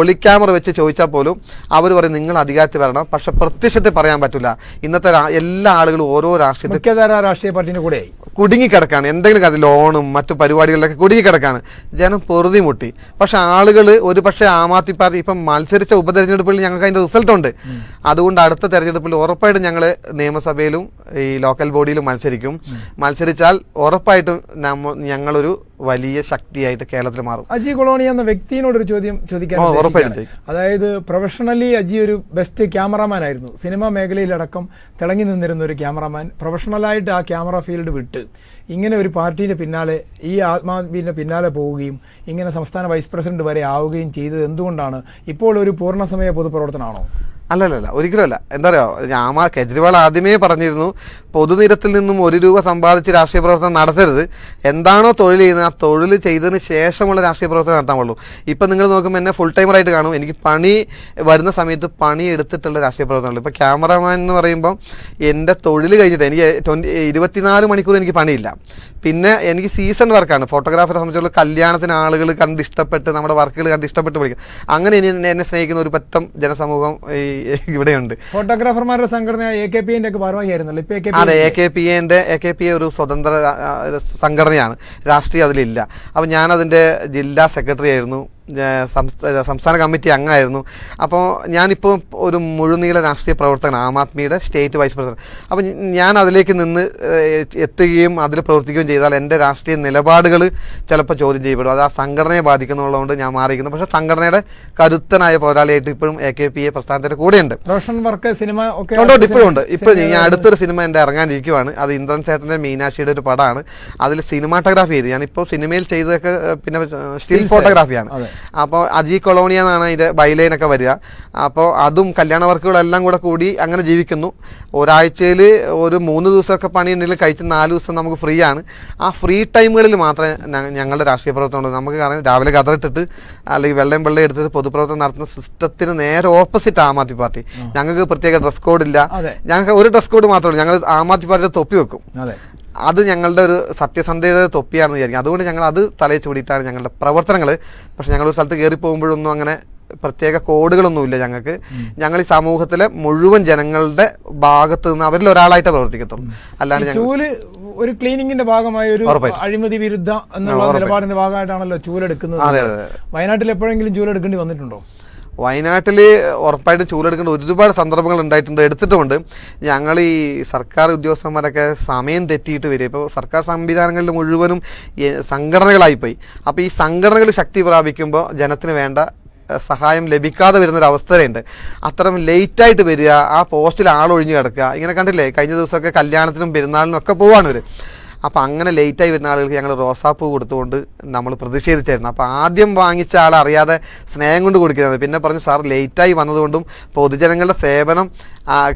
ഒളിക്യാമറ വെച്ച് ചോദിച്ചാൽ പോലും അവർ പറയും നിങ്ങൾ അധികാരത്തിൽ വരണം. പക്ഷെ പ്രത്യക്ഷത്തിൽ പറയാൻ പറ്റില്ല. ഇന്നത്തെ എല്ലാ ആളുകളും ഓരോ രാഷ്ട്രീയത്തിൽ രാഷ്ട്രീയ പാർട്ടിന്റെ കൂടെ കുടുങ്ങിക്കിടക്കാണ്. എന്തെങ്കിലും കാര്യം ലോണും മറ്റു പരിപാടികളിലൊക്കെ കുടുങ്ങിക്കിടക്കാണ്. ജനം പൊറുതി മുട്ടി. പക്ഷെ ആളുകൾ ഒരു പക്ഷേ ആം ആദ്മി പാർട്ടി ഇപ്പം മത്സരിച്ച ഉപതെരഞ്ഞെടുപ്പിൽ ഞങ്ങൾക്ക് അതിന്റെ റിസൾട്ട് ഉണ്ട്. അതുകൊണ്ട് അടുത്ത തെരഞ്ഞെടുപ്പിൽ ഉറപ്പായിട്ടും ഞങ്ങൾ നിയമസഭയിലും ഈ ലോക്കൽ ബോഡിയിലും മത്സരിക്കും. മത്സരിച്ചാൽ ഉറപ്പായിട്ടും ഞങ്ങളൊരു വലിയ ശക്തിയായിട്ട് കേരളത്തിൽ മാറും. അജി കൊളോണി എന്ന വ്യക്തിയോട് ഒരു ചോദ്യം ചോദിക്കാൻ അതായത് പ്രൊഫഷണലി അജി ഒരു ബെസ്റ്റ് ക്യാമറാമാൻ ആയിരുന്നു. സിനിമാ മേഖലയിലടക്കം തിളങ്ങി നിന്നിരുന്ന ഒരു ക്യാമറാമാൻ. പ്രൊഫഷണലായിട്ട് ആ ക്യാമറ ഫീൽഡ് വിട്ട് ഇങ്ങനെ ഒരു പാർട്ടിയുടെ പിന്നാലെ ഈ ആത്മാവിന്റെ പിന്നാലെ പോവുകയും ഇങ്ങനെ സംസ്ഥാന വൈസ് പ്രസിഡന്റ് വരെ ആവുകയും ചെയ്തത് എന്തുകൊണ്ടാണ്? ഇപ്പോൾ ഒരു പൂർണസമയ പൊതുപ്രവർത്തനമാണോ? അല്ലല്ലല്ല ഒരിക്കലുമല്ല. എന്താ പറയുക ഞാൻ കെജ്രിവാൾ ആദ്യമേ പറഞ്ഞിരുന്നു പൊതുനിരത്തിൽ നിന്നും ഒരു രൂപ സമ്പാദിച്ച് രാഷ്ട്രീയ പ്രവർത്തനം നടത്തരുത്. എന്താണോ തൊഴിൽ ചെയ്യുന്നത് ആ തൊഴിൽ ചെയ്തതിന് ശേഷമുള്ള രാഷ്ട്രീയ പ്രവർത്തനം നടത്താൻ പാടുള്ളൂ. ഇപ്പം നിങ്ങൾ നോക്കുമ്പോൾ എന്നെ ഫുൾ ടൈമറായിട്ട് കാണും. എനിക്ക് പണി വരുന്ന സമയത്ത് പണി എടുത്തിട്ടുള്ള രാഷ്ട്രീയ പ്രവർത്തനമുള്ളൂ ഇപ്പോൾ ക്യാമറമാൻ എന്ന് പറയുമ്പോൾ എന്റെ തൊഴിൽ കഴിഞ്ഞിട്ട് എനിക്ക് ട്വന്റി ഇരുപത്തിനാല് മണിക്കൂർ എനിക്ക് പണിയില്ല. പിന്നെ എനിക്ക് സീസൺ വർക്കാണ് ഫോട്ടോഗ്രാഫറെ സംബന്ധിച്ചുള്ള കല്യാണത്തിന് ആളുകൾ കണ്ട് ഇഷ്ടപ്പെട്ട് നമ്മുടെ വർക്കുകൾ കണ്ട് ഇഷ്ടപ്പെട്ട് പഠിക്കും അങ്ങനെ ഇനി എന്നെ- സ്നേഹിക്കുന്ന ഒരു പറ്റം ജനസമൂഹം ഈ ഇവിടെയുണ്ട്. ഫോട്ടോഗ്രാഫർമാരുടെ സംഘടന എ കെ പി എന്റെ ഒക്കെ അതെ എ കെ പി എന്റെ എ കെ പി ഒരു സ്വതന്ത്ര സംഘടനയാണ്. രാഷ്ട്രീയം അതിലില്ല. അപ്പം ഞാനതിന്റെ ജില്ലാ സെക്രട്ടറി ആയിരുന്നു. സംസ്ഥാന കമ്മിറ്റി അംഗമായിരുന്നു. അപ്പോൾ ഞാനിപ്പോൾ ഒരു മുഴുനീള രാഷ്ട്രീയ പ്രവർത്തകനാണ് ആം ആദ്മിയുടെ സ്റ്റേറ്റ് വൈസ് പ്രസിഡന്റ്. അപ്പോൾ ഞാൻ അതിലേക്ക് നിന്ന് എത്തുകയും അതിൽ പ്രവർത്തിക്കുകയും ചെയ്താൽ എന്റെ രാഷ്ട്രീയ നിലപാടുകൾ ചിലപ്പോൾ ചോദ്യം ചെയ്യപ്പെടും. അത് ആ സംഘടനയെ ബാധിക്കുന്നുള്ളതുകൊണ്ട് ഞാൻ മാറിയിരിക്കുന്നു. പക്ഷേ സംഘടനയുടെ കരുത്തനായ പോരാളിയായിട്ട് ഇപ്പോഴും എ കെ പി എ പ്രസ്ഥാനത്തിന്റെ കൂടെയുണ്ട്. റോഷൻ വർക്ക് സിനിമ ഒക്കെ ഉണ്ട്? ഇപ്പോഴും ഉണ്ട്. ഇപ്പോൾ ഞാൻ അടുത്തൊരു സിനിമ എന്റെ ഇറങ്ങാനിരിക്കുവാണ് അത് ഇന്ദ്രൻ ചേട്ടന്റെ മീനാക്ഷിയുടെ ഒരു പടമാണ്. അതിൽ സിനിമാറ്റോഗ്രാഫി ചെയ്ത്. ഞാനിപ്പോൾ സിനിമയിൽ ചെയ്തൊക്കെ പിന്നെ സ്റ്റിൽ ഫോട്ടോഗ്രാഫിയാണ്. അപ്പോൾ അജി കൊളോണിയ എന്നാണ് ഇത് ബൈലൈനൊക്കെ വരിക. അപ്പോൾ അതും കല്യാണ വർക്കുകളെല്ലാം കൂടെ കൂടി അങ്ങനെ ജീവിക്കുന്നു. ഒരാഴ്ചയിൽ ഒരു മൂന്ന് ദിവസമൊക്കെ പണിയുണ്ടെങ്കിൽ കഴിച്ച് നാല് ദിവസം നമുക്ക് ഫ്രീ ആണ്. ആ ഫ്രീ ടൈമുകളിൽ മാത്രമേ ഞങ്ങളുടെ രാഷ്ട്രീയ പ്രവർത്തനം ഉള്ളൂ. നമുക്ക് കാരണം രാവിലെ കതറിട്ടിട്ട് അല്ലെങ്കിൽ വെള്ളം വെള്ളം എടുത്തിട്ട് പൊതുപ്രവർത്തനം നടത്തുന്ന സിസ്റ്റത്തിന് നേരെ ഓപ്പോസിറ്റ് ആം ആദ്മി പാർട്ടി. ഞങ്ങൾക്ക് പ്രത്യേക ഡ്രസ് കോഡ് ഇല്ല. ഞങ്ങൾക്ക് ഒരു ഡ്രസ് കോഡ് മാത്രമേ ഉള്ളൂ. ഞങ്ങൾ ആം ആദ്മി പാർട്ടിയുടെ തൊപ്പി വെക്കും. അതെ ഞങ്ങളുടെ ഒരു സത്യസന്ധയുടെ തൊപ്പിയാണെന്ന് വിചാരിക്കും. അതുകൊണ്ട് ഞങ്ങൾ അത് തലയിൽ ചൂടിയിട്ടാണ് ഞങ്ങളുടെ പ്രവർത്തനങ്ങൾ. പക്ഷെ ഞങ്ങൾ ഒരു സ്ഥലത്ത് കയറി പോകുമ്പോഴൊന്നും അങ്ങനെ പ്രത്യേക കോഡുകളൊന്നുമില്ല ഞങ്ങൾക്ക്. ഞങ്ങൾ ഈ സമൂഹത്തിലെ മുഴുവൻ ജനങ്ങളുടെ ഭാഗത്ത് നിന്ന് അവരിൽ ഒരാളായിട്ട് പ്രവർത്തിക്കത്തുള്ളൂ. അല്ലാണ്ട് ചൂൽ ഒരു ക്ലീനിങ്ങിന്റെ ഭാഗമായ ഒരു. അഴിമതി വിരുദ്ധ എന്നുള്ള നിലപാടിന്റെ ഭാഗമായിട്ടാണല്ലോ ചൂലെടുക്കുന്നത്. വയനാട്ടിൽ എപ്പോഴെങ്കിലും ചൂലെടുക്കേണ്ടി വന്നിട്ടുണ്ടോ? വയനാട്ടിൽ ഉറപ്പായിട്ടും ചൂലെടുക്കേണ്ട ഒരുപാട് സന്ദർഭങ്ങൾ ഉണ്ടായിട്ടുണ്ട് എടുത്തിട്ടുമുണ്ട്. ഞങ്ങൾ ഈ സർക്കാർ ഉദ്യോഗസ്ഥന്മാരൊക്കെ സമയം തെറ്റിയിട്ട് വരും ഇപ്പോൾ സർക്കാർ സംവിധാനങ്ങളിൽ മുഴുവനും സംഘടനകളായിപ്പോയി. അപ്പോൾ ഈ സംഘടനകൾ ശക്തി പ്രാപിക്കുമ്പോൾ ജനത്തിന് വേണ്ട സഹായം ലഭിക്കാതെ വരുന്ന ഒരു അവസ്ഥയുണ്ട് അത്തരം ലേറ്റായിട്ട് വരിക ആ പോസ്റ്റിൽ ആളൊഴിഞ്ഞു കിടക്കുക. ഇങ്ങനെ കണ്ടില്ലേ കഴിഞ്ഞ ദിവസമൊക്കെ കല്യാണത്തിനും പെരുന്നാളിനും ഒക്കെ പോവാണ് ഇവർ അപ്പോൾ അങ്ങനെ ലേറ്റായി വരുന്ന ആളുകൾക്ക് ഞങ്ങൾ റോസാപ്പൂ കൊടുത്തുകൊണ്ട് നമ്മൾ പ്രതിഷേധിച്ചായിരുന്നു. അപ്പോൾ ആദ്യം വാങ്ങിച്ച ആൾ അറിയാതെ സ്നേഹം കൊണ്ട് കൊടുക്കുന്നത് പിന്നെ പറഞ്ഞു സാർ ലേറ്റായി വന്നതുകൊണ്ടും പൊതുജനങ്ങളുടെ സേവനം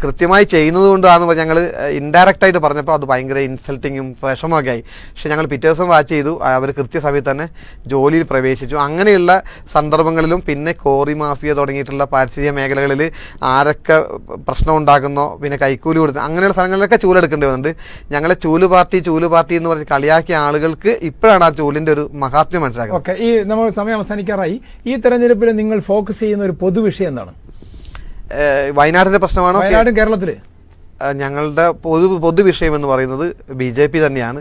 കൃത്യമായി ചെയ്യുന്നത് കൊണ്ടാണെന്ന് പറഞ്ഞ് ഞങ്ങൾ ഇൻഡയറക്റ്റായിട്ട് പറഞ്ഞപ്പോൾ അത് ഭയങ്കര ഇൻസൾട്ടിങ്ങും വിഷമമൊക്കെ ആയി. പക്ഷേ ഞങ്ങൾ പിറ്റേ ദിവസം വാച്ച് ചെയ്തു. അവർ കൃത്യസമയത്ത് തന്നെ ജോലിയിൽ പ്രവേശിച്ചു. അങ്ങനെയുള്ള സന്ദർഭങ്ങളിലും പിന്നെ കോറി മാഫിയ തുടങ്ങിയിട്ടുള്ള പാരിസ്ഥിതിക മേഖലകളിൽ ആരൊക്കെ പ്രശ്നം ഉണ്ടാക്കുന്നോ പിന്നെ കൈക്കൂലി കൊടുത്ത് അങ്ങനെയുള്ള സ്ഥലങ്ങളിലൊക്കെ ചൂലെടുക്കേണ്ടി വന്നിട്ടുണ്ട്. ഞങ്ങളെ ചൂൽ പാർട്ടി ചൂൽ പാർട്ടി എന്ന് പറഞ്ഞ് കളിയാക്കിയ ആളുകൾക്ക് ഇപ്പോഴാണ് ആ ജോലിന്റെ ഒരു മഹാത്മ്യം മനസ്സിലാക്കുന്നത്. ഓക്കെ ഈ നമ്മൾ സമയം അവസാനിക്കാറായി. ഈ തെരഞ്ഞെടുപ്പിൽ നിങ്ങൾ ഫോക്കസ് ചെയ്യുന്ന ഒരു പൊതുവിഷയം എന്താണ്? വയനാടിന്റെ പ്രശ്നമാണോ? വയനാടും കേരളത്തിൽ? ഞങ്ങളുടെ പൊതു പൊതു വിഷയം എന്ന് പറയുന്നത് ബി ജെ പി തന്നെയാണ്.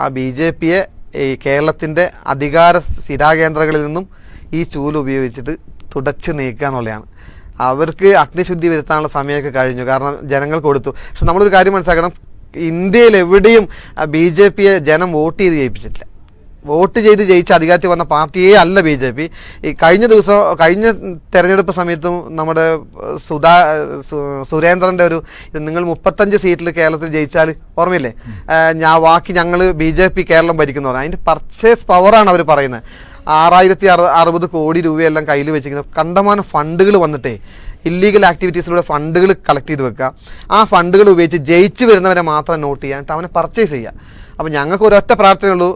ആ, ബി ജെ പിയെ ഈ കേരളത്തിന്റെ അധികാര സ്ഥിരാകേന്ദ്രങ്ങളിൽ നിന്നും ഈ ചൂൽ ഉപയോഗിച്ചിട്ട് തുടച്ചു നീക്കുക എന്നുള്ളതാണ്. അവർക്ക് അഗ്നിശുദ്ധി വരുത്താനുള്ള സമയമൊക്കെ കഴിഞ്ഞു. കാരണം ജനങ്ങൾ കൊടുത്തു. പക്ഷെ നമ്മളൊരു കാര്യം മനസ്സിലാക്കണം. ഇന്ത്യയിൽ എവിടെയും ബി ജെ പിയെ ജനം വോട്ട് ചെയ്ത് ജയിപ്പിച്ചിട്ടില്ല. വോട്ട് ചെയ്ത് ജയിച്ച് അധികാരത്തിൽ വന്ന പാർട്ടിയേ അല്ല ബി ജെ പി. ഈ കഴിഞ്ഞ ദിവസം കഴിഞ്ഞ തെരഞ്ഞെടുപ്പ് സമയത്തും നമ്മുടെ സുധാ സു- സുരേന്ദ്രന്റെ ഒരു നിങ്ങൾ മുപ്പത്തഞ്ച് സീറ്റിൽ കേരളത്തിൽ ജയിച്ചാൽ ഓർമ്മയില്ലേ? ഞാൻ ബാക്കി ഞങ്ങൾ ബി ജെ പി കേരളം ഭരിക്കുന്നു പറഞ്ഞു. അതിന്റെ പർച്ചേസ് പവറാണ് അവർ പറയുന്നത്. ആറായിരത്തി അറു അറുപത് കോടി രൂപയെല്ലാം കയ്യിൽ വെച്ചിരിക്കുന്നത് കണ്ടമാനം ഫണ്ടുകൾ വന്നിട്ടേ ഇല്ലീഗൽ ആക്ടിവിറ്റീസിലൂടെ ഫണ്ടുകൾ കളക്ട് ചെയ്ത് വെക്കുക. ആ ഫണ്ടുകൾ ഉപയോഗിച്ച് ജയിച്ചു വരുന്നവരെ മാത്രം നോട്ട് ചെയ്യാൻ അവനെ പർച്ചേസ് ചെയ്യുക. അപ്പം ഞങ്ങൾക്ക് ഒരൊറ്റ പ്രാർത്ഥനയുള്ളൂ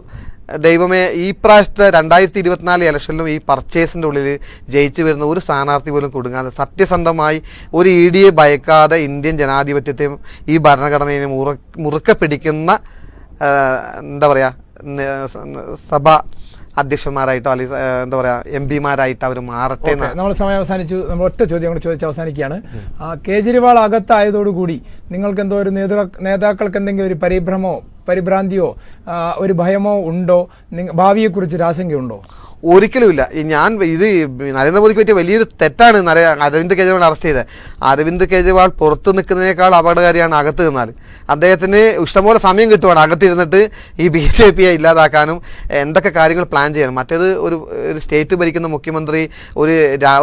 ദൈവമേ ഈ പ്രാവശ്യത്തെ രണ്ടായിരത്തി ഇരുപത്തിനാല് ഇലക്ഷനിലും ഈ പർച്ചേസിന്റെ ഉള്ളിൽ ജയിച്ചു വരുന്ന ഒരു സ്ഥാനാർത്ഥി പോലും കൊടുങ്ങാതെ സത്യസന്ധമായി ഒരു ഇ ഡിയെ ഭയക്കാതെ ഇന്ത്യൻ ജനാധിപത്യത്തെയും ഈ ഭരണഘടനയെയും മുറ മുറുക്കെ പിടിക്കുന്ന എന്താ പറയുക സഭ അധ്യക്ഷന്മാരായിട്ടോ അല്ലെങ്കിൽ എന്താ പറയാ എം പിമാരായിട്ടോ അവർ മാറട്ടെ നമ്മൾ സമയം അവസാനിച്ചു. നമ്മൾ ഒറ്റ ചോദ്യം കൂടെ ചോദിച്ച് അവസാനിക്കുകയാണ്. കേജ്രിവാൾ അകത്തായതോടുകൂടി നിങ്ങൾക്ക് എന്തോ ഒരു നേതൃ നേതാക്കൾക്ക് എന്തെങ്കിലും ഒരു പരിഭ്രമോ പരിഭ്രാന്തിയോ ഒരു ഭയമോ ഉണ്ടോ? നിങ്ങ- ഭാവിയെക്കുറിച്ച് ഒരു ആശങ്കയുണ്ടോ ഒരിക്കലുമില്ല. ഞാൻ ഇത് നരേന്ദ്രമോദിക്ക് പറ്റിയ വലിയൊരു തെറ്റാണ് അരവിന്ദ് കെജ്രിവാൾ അറസ്റ്റ് ചെയ്തത്. അരവിന്ദ് കെജ്രിവാൾ പുറത്ത് നിൽക്കുന്നതിനേക്കാൾ അപകടകാരിയാണ് അകത്ത് നിന്നാൽ. അദ്ദേഹത്തിന് ഇഷ്ടംപോലെ സമയം കിട്ടുവാണ് അകത്തിരുന്നിട്ട് ഈ ബി ജെ പിയെ ഇല്ലാതാക്കാനും എന്തൊക്കെ കാര്യങ്ങൾ പ്ലാൻ ചെയ്യാനും. മറ്റേത് ഒരു ഒരു സ്റ്റേറ്റ് ഭരിക്കുന്ന മുഖ്യമന്ത്രി ഒരു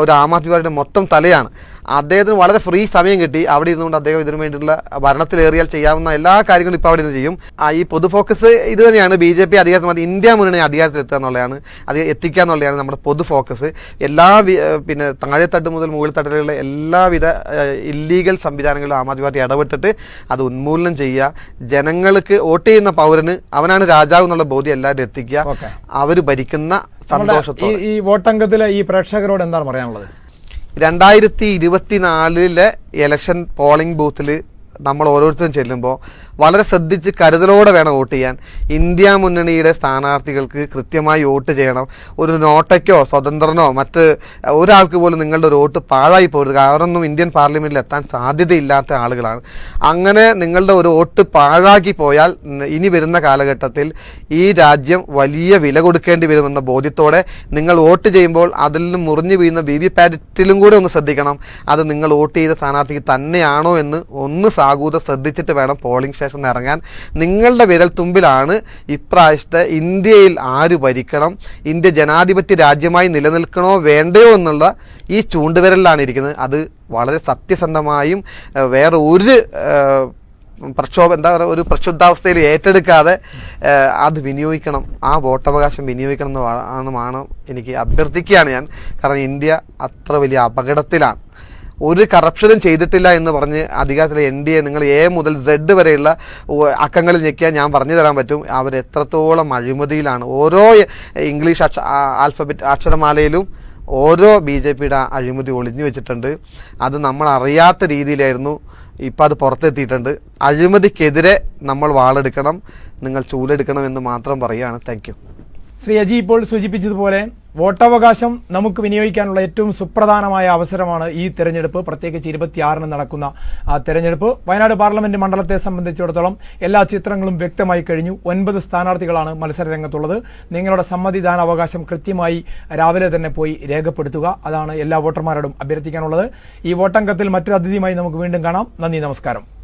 ഒരു ആം ആദ്മി പാർട്ടിയുടെ മൊത്തം തലയാണ്. അദ്ദേഹത്തിന് വളരെ ഫ്രീ സമയം കിട്ടി. അവിടെ ഇരുന്നുകൊണ്ട് അദ്ദേഹം ഇതിനു വേണ്ടിയിട്ടുള്ള ഭരണത്തിലേറിയാൽ ചെയ്യാവുന്ന എല്ലാ കാര്യങ്ങളും ഇപ്പോൾ അവിടെ നിന്ന് ചെയ്യും. ആ ഈ പൊതു ഫോക്കസ് ഇത് തന്നെയാണ്. ബി ജെ പി അധികാരത്തിൽ മതി ഇന്ത്യ മുന്നണി അധികാരത്തിൽ എത്തുക എന്നുള്ളതാണ്. അത് എത്തിക്കുക എന്നുള്ളതാണ് നമ്മുടെ പൊതു ഫോക്കസ് എല്ലാ പിന്നെ താഴെത്തട്ട് മുതൽ മുകളിൽ തട്ടിലുള്ള എല്ലാവിധ ഇല്ലീഗൽ സംവിധാനങ്ങളിലും ആം ആദ്മി പാർട്ടി ഇടപെട്ടിട്ട് അത് ഉന്മൂലനം ചെയ്യുക. ജനങ്ങൾക്ക് വോട്ട് ചെയ്യുന്ന പൗരന് അവനാണ് രാജാവ് എന്നുള്ള ബോധ്യം എല്ലാവരും എത്തിക്കുക. അവർ ഭരിക്കുന്ന സന്തോഷത്തോടെ. ഈ വോട്ടംഗത്തിലെ ഈ പ്രേക്ഷകരോട് എന്താണ് പറയാനുള്ളത്? രണ്ടായിരത്തി ഇരുപത്തിനാലിലെ ഇലക്ഷൻ പോളിംഗ് ബൂത്തിൽ നമ്മൾ ഓരോരുത്തരും ചെല്ലുമ്പോൾ വളരെ ശ്രദ്ധിച്ച് കരുതലോടെ വേണം വോട്ട് ചെയ്യാൻ. ഇന്ത്യ മുന്നണിയുടെ സ്ഥാനാർത്ഥികൾക്ക് കൃത്യമായി വോട്ട് ചെയ്യണം. ഒരു നോട്ടയ്ക്കോ സ്വതന്ത്രനോ മറ്റ് ഒരാൾക്ക് പോലും നിങ്ങളുടെ ഒരു വോട്ട് പാഴായി പോകരുത് അവരൊന്നും ഇന്ത്യൻ പാർലമെന്റിൽ എത്താൻ സാധ്യതയില്ലാത്ത ആളുകളാണ്. അങ്ങനെ നിങ്ങളുടെ ഒരു വോട്ട് പാഴാക്കി പോയാൽ ഇനി വരുന്ന കാലഘട്ടത്തിൽ ഈ രാജ്യം വലിയ വില കൊടുക്കേണ്ടി വരുമെന്ന ബോധ്യത്തോടെ നിങ്ങൾ വോട്ട് ചെയ്യുമ്പോൾ അതിൽ നിന്ന് മുറിഞ്ഞു വീഴുന്ന വി വി പാറ്റിലും കൂടെ ഒന്ന് ശ്രദ്ധിക്കണം. അത് നിങ്ങൾ വോട്ട് ചെയ്ത സ്ഥാനാർത്ഥിക്ക് തന്നെയാണോ എന്ന് ഒന്ന് സാഗൂത ശ്രദ്ധിച്ചിട്ട് വേണം പോളിംഗ് സ്റ്റേഷനിൽ ഇറങ്ങാൻ. നിങ്ങളുടെ വിരൽ തുമ്പിലാണ് ഇപ്രാവശ്യത്തെ ഇന്ത്യയിൽ ആര് ഭരിക്കണം? ഇന്ത്യ ജനാധിപത്യ രാജ്യമായി നിലനിൽക്കണോ വേണ്ടയോ എന്നുള്ള ഈ ചൂണ്ടുവിരലിലാണ് ഇരിക്കുന്നത്. അത് വളരെ സത്യസന്ധമായും വേറെ ഒരു പ്രക്ഷോഭം എന്താ പറയുക ഒരു പ്രക്ഷുബ്ധാവസ്ഥയിൽ ഏറ്റെടുക്കാതെ അത് വിനിയോഗിക്കണം. ആ വോട്ടവകാശം വിനിയോഗിക്കണം എന്ന് ആണ് എനിക്ക് അഭ്യർത്ഥിക്കുകയാണ് ഞാൻ. കാരണം ഇന്ത്യ അത്ര വലിയ അപകടത്തിലാണ്. ഒരു കറപ്ഷനും ചെയ്തിട്ടില്ല എന്ന് പറഞ്ഞ് അധികാരത്തിലെ എൻ ഡി എ നിങ്ങൾ എ മുതൽ സെഡ് വരെയുള്ള അക്കങ്ങളിൽ ഞെക്കിയാൽ ഞാൻ പറഞ്ഞു തരാൻ പറ്റും. അവർ എത്രത്തോളം അഴിമതിയിലാണ്. ഓരോ ഇംഗ്ലീഷ് അക്ഷ ആൽഫബറ്റ് അക്ഷരമാലയിലും ഓരോ ബി ജെ പിയുടെ അഴിമതി ഒളിഞ്ഞു വെച്ചിട്ടുണ്ട്. അത് നമ്മൾ അറിയാത്ത രീതിയിലായിരുന്നു. ഇപ്പം അത് പുറത്തെത്തിയിട്ടുണ്ട്. അഴിമതിക്കെതിരെ നമ്മൾ വാളെടുക്കണം. നിങ്ങൾ ചൂലെടുക്കണം എന്ന് മാത്രം പറയുകയാണ്. താങ്ക് ശ്രീ അജി ഇപ്പോൾ സൂചിപ്പിച്ചതുപോലെ വോട്ടവകാശം നമുക്ക് വിനിയോഗിക്കാനുള്ള ഏറ്റവും സുപ്രധാനമായ അവസരമാണ് ഈ തെരഞ്ഞെടുപ്പ്. പ്രത്യേകിച്ച് ഇരുപത്തിയാറിന് നടക്കുന്ന ആ തെരഞ്ഞെടുപ്പ്. വയനാട് പാർലമെന്റ് മണ്ഡലത്തെ സംബന്ധിച്ചിടത്തോളം എല്ലാ ചിത്രങ്ങളും വ്യക്തമായി കഴിഞ്ഞു. ഒൻപത് സ്ഥാനാർത്ഥികളാണ് മത്സര രംഗത്തുള്ളത് നിങ്ങളുടെ സമ്മതിദാന അവകാശം കൃത്യമായി രാവിലെ തന്നെ പോയി രേഖപ്പെടുത്തുക. അതാണ് എല്ലാ വോട്ടർമാരോടും അഭ്യർത്ഥിക്കാനുള്ളത്. ഈ വോട്ടംഗത്തിൽ മറ്റൊരു അതിഥിയുമായി നമുക്ക് വീണ്ടും കാണാം. നന്ദി നമസ്കാരം.